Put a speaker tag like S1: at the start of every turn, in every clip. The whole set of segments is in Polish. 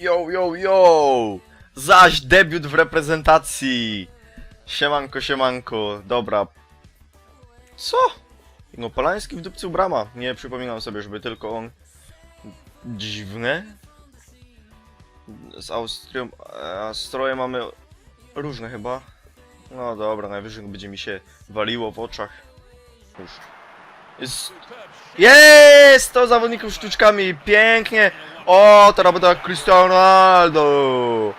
S1: Yo, yo, yo! Zaś debiut w reprezentacji! Siemanko, siemanko, dobra. Co? No, Polański w dupcu brama. Nie przypominam sobie, żeby tylko on. Dziwne. Z Austrią. A stroje mamy różne chyba. No dobra, najwyżej będzie mi się waliło w oczach. Już. Jest. Jest! To zawodników sztuczkami, pięknie! O, teraz będę Cristiano Ronaldo!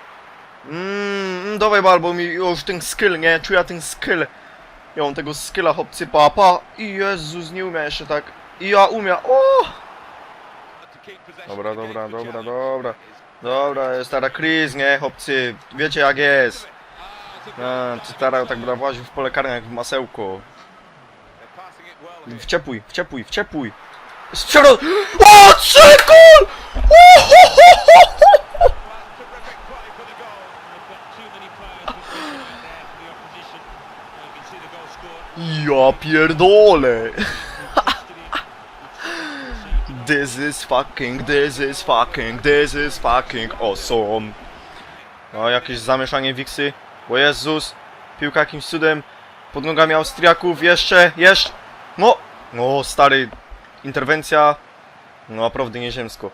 S1: Mmm, dawaj bal, bo mi już ten skill, nie? Czuję ten skill. Ja mam tego skilla, chłopcy, papa. I Jezus, nie umie jeszcze tak. I ja umiem, o! Dobra, dobra, dobra, dobra. Dobra, jest teraz Chris, nie, chłopcy? Wiecie jak jest. A, czy teraz tak będę właził w pole jak w masełko. Wciepuj, wciepuj, wciepuj. Strzelał! O, trzy gol! Ja pierdolę! This is fucking, this is fucking, this is fucking awesome. O, jakieś zamieszanie wiksy. O Jezus! Piłka jakimś cudem pod nogami Austriaków. Jeszcze, jeszcze! No! No, stary, interwencja. No, naprawdę nieziemsko.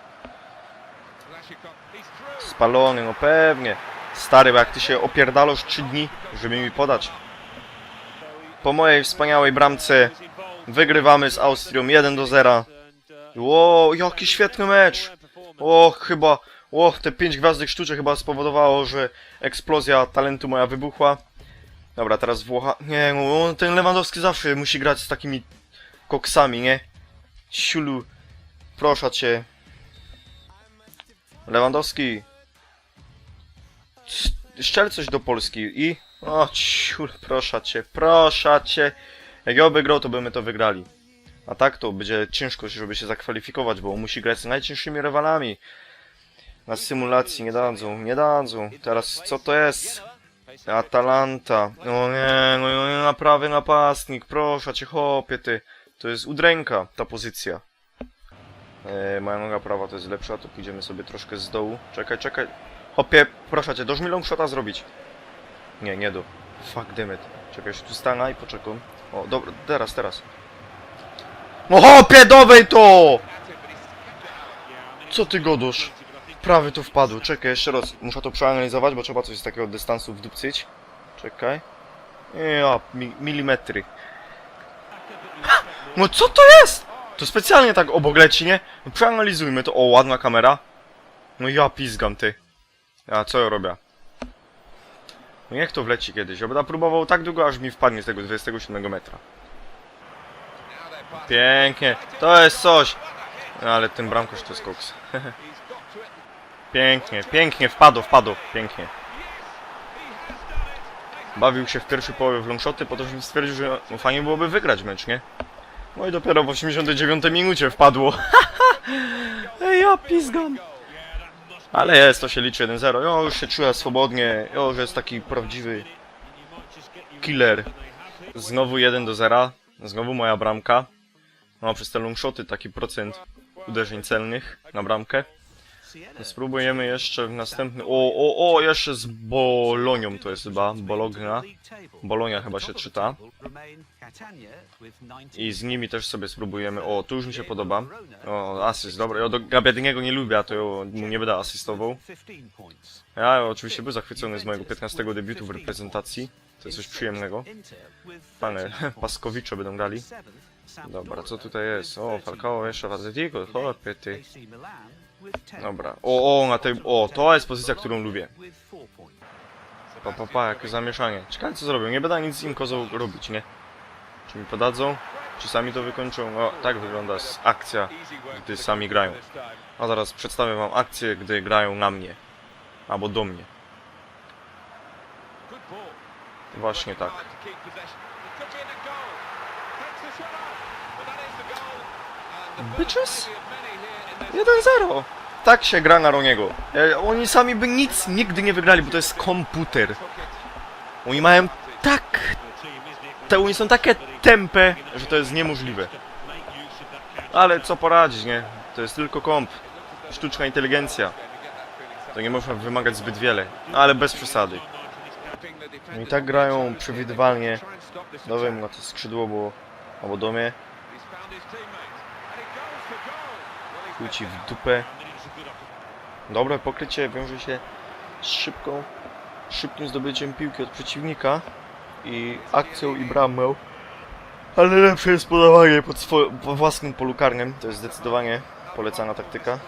S1: Spalony, no pewnie. Stary, bo jak ty się opierdalasz 3 dni, żeby mi podać. Po mojej wspaniałej bramce wygrywamy z Austrią 1 do 0. Ło, jaki świetny mecz! O, chyba, o, te 5 gwiazdek sztuczek chyba spowodowało, że eksplozja talentu moja wybuchła. Dobra, teraz Włocha... Nie, no, ten Lewandowski zawsze musi grać z takimi koksami, nie? Siulu, proszę cię. Lewandowski. Sz- Szczel do Polski i... O, ciul, proszę cię, proszę cię. Jak ja by grał, to byśmy to wygrali. A tak to będzie ciężko, żeby się zakwalifikować, bo musi grać z najcięższymi rywalami. Na symulacji nie dadzą, nie dadzą. Teraz co to jest? Atalanta. No nie, no nie, na prawy napastnik, proszę cię, chopie ty. To jest udręka, ta pozycja. E, moja noga prawa to jest lepsza, to pójdziemy sobie troszkę z dołu. Czekaj, czekaj. Hopie, proszę cię, doż mi long shota zrobić. Nie, nie do. Fuck damn it. Czekaj, się tu stanę i poczekam. O, dobra, teraz, teraz. No hopie, dowej to! Co ty godusz? Prawy tu wpadł. Czekaj, jeszcze raz. Muszę to przeanalizować, bo trzeba coś z takiego dystansu wdupcyć. Czekaj. Ja, mi milimetry. No co to jest? To specjalnie tak obok leci, nie? No przeanalizujmy to. O, ładna kamera. No ja pizgam, ty. A co ja robię? No niech to wleci kiedyś. Ja będę próbował tak długo, aż mi wpadnie z tego 27 metra. Pięknie. To jest coś. No, ale ten bramkarz to jest koks. pięknie, pięknie. Wpadł, wpadł. Pięknie. Bawił się w pierwszej połowie w longshoty, po to, żeby stwierdził, że no, fajnie byłoby wygrać mecz, nie? No i dopiero w 89 minucie wpadło. Ej, ja pizgam. Ale jest, to się liczy 1-0. Jo, już się czuję swobodnie. Jo, że jest taki prawdziwy killer. Znowu 1 do 0. Znowu moja bramka. No, przez te longshoty taki procent uderzeń celnych na bramkę. Spróbujemy jeszcze w następny... O, o, o, jeszcze z Bolonią to jest chyba. Bologna. Bolonia chyba się czyta. I z nimi też sobie spróbujemy. O, tu już mi się podoba. O, asyst, dobra. Ja do Gabiadiniego nie lubię, a to mu nie będę asystował. Ja oczywiście był zachwycony z mojego 15 debiutu w reprezentacji. To jest coś przyjemnego. Panie Paskowicze będą grali. Dobra, co tutaj jest? O, Falcao jeszcze w Atletico, chłopie ty. Dobra. O, o, na tej... O, to jest pozycja, którą lubię. Pa, pa, pa, jakie zamieszanie. Ciekawe co zrobią. Nie będę nic im kozą robić, nie? Czy mi podadzą? Czy sami to wykończą? O, tak wygląda akcja, gdy sami grają. A zaraz przedstawię wam akcję, gdy grają na mnie. Albo do mnie. Właśnie tak. Bitches? 1-0! Tak się gra na Roniego. E, Oni sami by nic nigdy nie wygrali, bo to jest komputer. Oni mają tak... Te oni są takie tempe, że to jest niemożliwe. Ale co poradzić, nie? To jest tylko komp. Sztuczna inteligencja. to nie można wymagać zbyt wiele, ale bez przesady. No i tak grają przewidywalnie. No wiem, na to skrzydło, bo albo do mnie. Chuj ci w dupę. Dobre pokrycie wiąże się z szybką, szybkim zdobyciem piłki od przeciwnika i akcją i bramą. Ale lepsze jest podawanie pod, swo- po własnym polu karnym. To jest zdecydowanie polecana taktyka.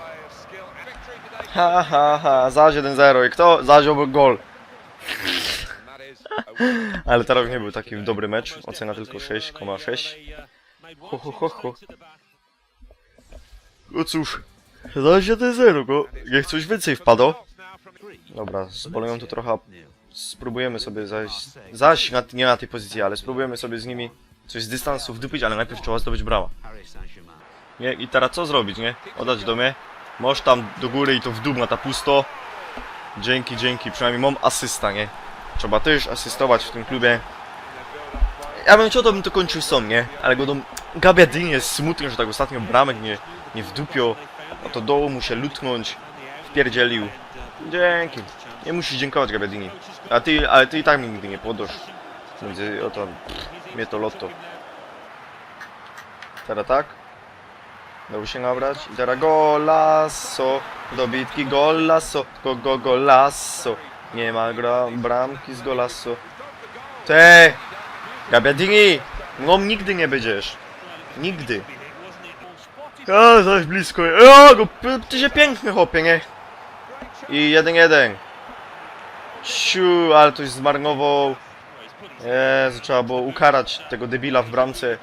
S1: Ha ha ha, zaś 1-0 i kto? Zaś gol. Ale teraz nie był taki dobry mecz. Ocena tylko 6,6. Ho, ho, ho, ho. No cóż, zaś 1-0, go. Niech coś więcej wpadło. Dobra, z Boloną to trochę spróbujemy sobie zaś, zaś na, nie na tej pozycji, ale spróbujemy sobie z nimi coś z dystansu wdupić, ale najpierw trzeba zdobyć brała. Nie, i teraz co zrobić, nie? Oddać do mnie. Możesz tam do góry i to w na ta pusto. Dzięki, dzięki, przynajmniej mam asysta, nie? Trzeba też asystować w tym klubie. Ja bym chciał, to bym to kończył sam, nie? Ale go do Gabiadin jest smutny, że tak ostatnio bramek nie, nie wdupio. No to dołu mu się lutnąć. Wpierdzielił. Dzięki. Nie musisz dziękować Gabiadini. A ty, ale ty i tak mi nigdy nie podasz. Między, oto, pff, mnie to lotto. Teraz tak. Dał się nabrać. I teraz golasso. Do bitki golasso. Go, go, golasso. Nie ma gra, bramki z golasso. Te! Gabiadini! No nigdy nie będziesz. Nigdy. Ja, zaś blisko. Ja, go, ty się piękny chłopie, nie? I 1-1. Siu, ale ktoś zmarnował. Jezu, trzeba było ukarać tego debila w bramce.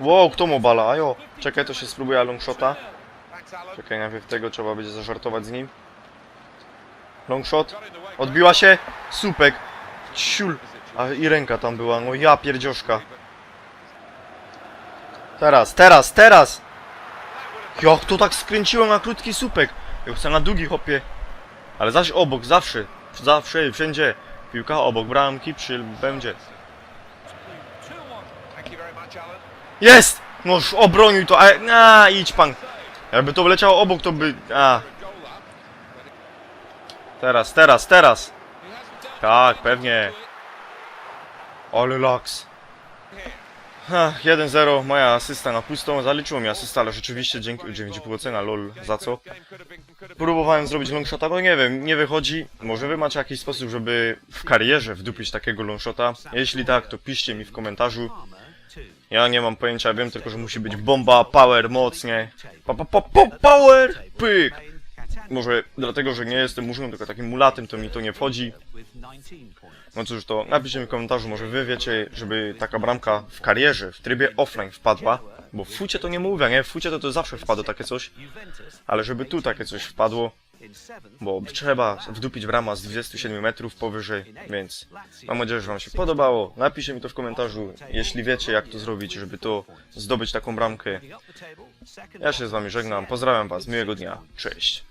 S1: Wow, kto mu bala? Ajo, czekaj, to się spróbuję longshota. Czekaj, najpierw tego trzeba będzie zażartować z nim. Longshot. Odbiła się. Supek. Ciul. A i ręka tam była. No ja pierdzioszka. Teraz, teraz, teraz! Jak to tak skręciłem na krótki supek? Ja chcę na długi hopie. Ale zaś obok, zawsze. Zawsze, wszędzie. Piłka obok bramki przy będzie. Jest! Noż obronił to, a, a idź pan. Jakby to wleciało obok, to by... A. Teraz, teraz, teraz. Tak, pewnie. Ale laks. Ha, 1-0, moja asysta na pustą. Zaliczyło mi asysta, ale rzeczywiście dzięki 9,5 ocena, lol, za co? Próbowałem zrobić longshota, no nie wiem, nie wychodzi. Może wy macie jakiś sposób, żeby w karierze wdupić takiego longshota? Jeśli tak, to piszcie mi w komentarzu. Ja nie mam pojęcia, wiem tylko, że musi być bomba, power, mocnie. Pa, pa, pa, pa, power! Pyk! Może dlatego, że nie jestem murzem, tylko takim mulatem, to mi to nie wchodzi. No cóż, to napiszcie mi w komentarzu, może wy wiecie, żeby taka bramka w karierze, w trybie offline wpadła. Bo w fucie to nie mówię, nie? W fucie to, to zawsze wpadło takie coś. Ale żeby tu takie coś wpadło, bo trzeba wdupić brama z 27 metrów powyżej, więc mam nadzieję, że wam się podobało. Napiszcie mi to w komentarzu, jeśli wiecie jak to zrobić, żeby to zdobyć taką bramkę. Ja się z wami żegnam, pozdrawiam was, miłego dnia, cześć.